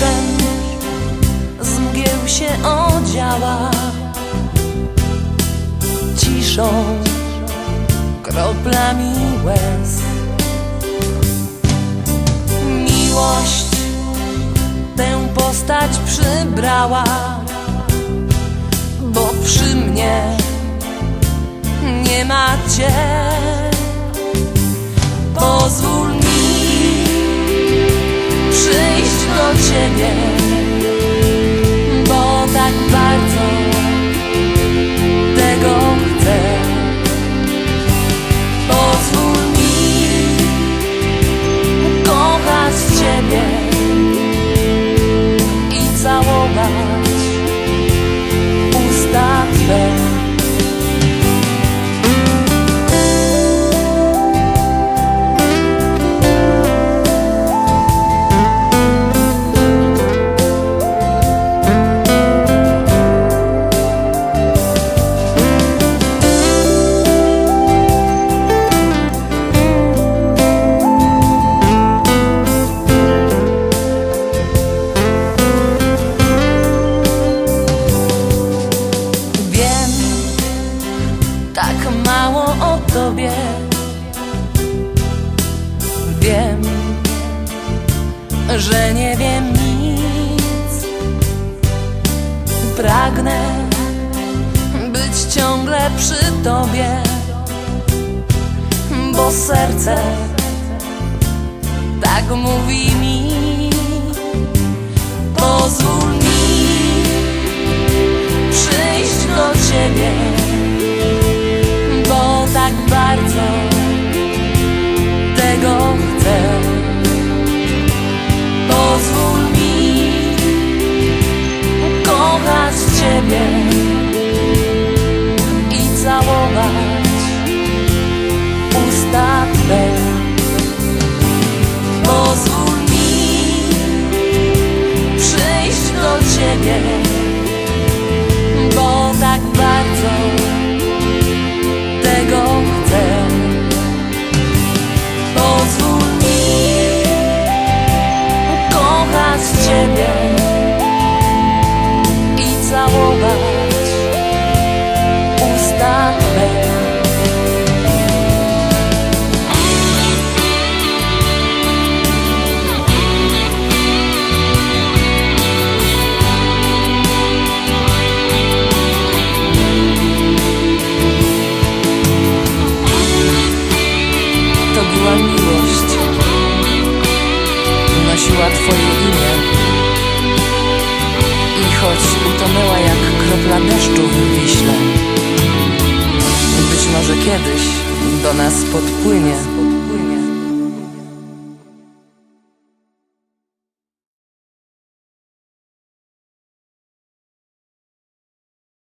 deszczem z mgieł się odziała. Ciszą, kroplami łez. Miłość tę postać przybrała Bo przy mnie nie ma cię Wiem, że nie wiem nic. Pragnę być ciągle przy tobie, bo serce tak mówi mi. Pozwól ciebie Twoje imię. I choć utonęła jak kropla deszczu w Wiśle, być może kiedyś do nas podpłynie.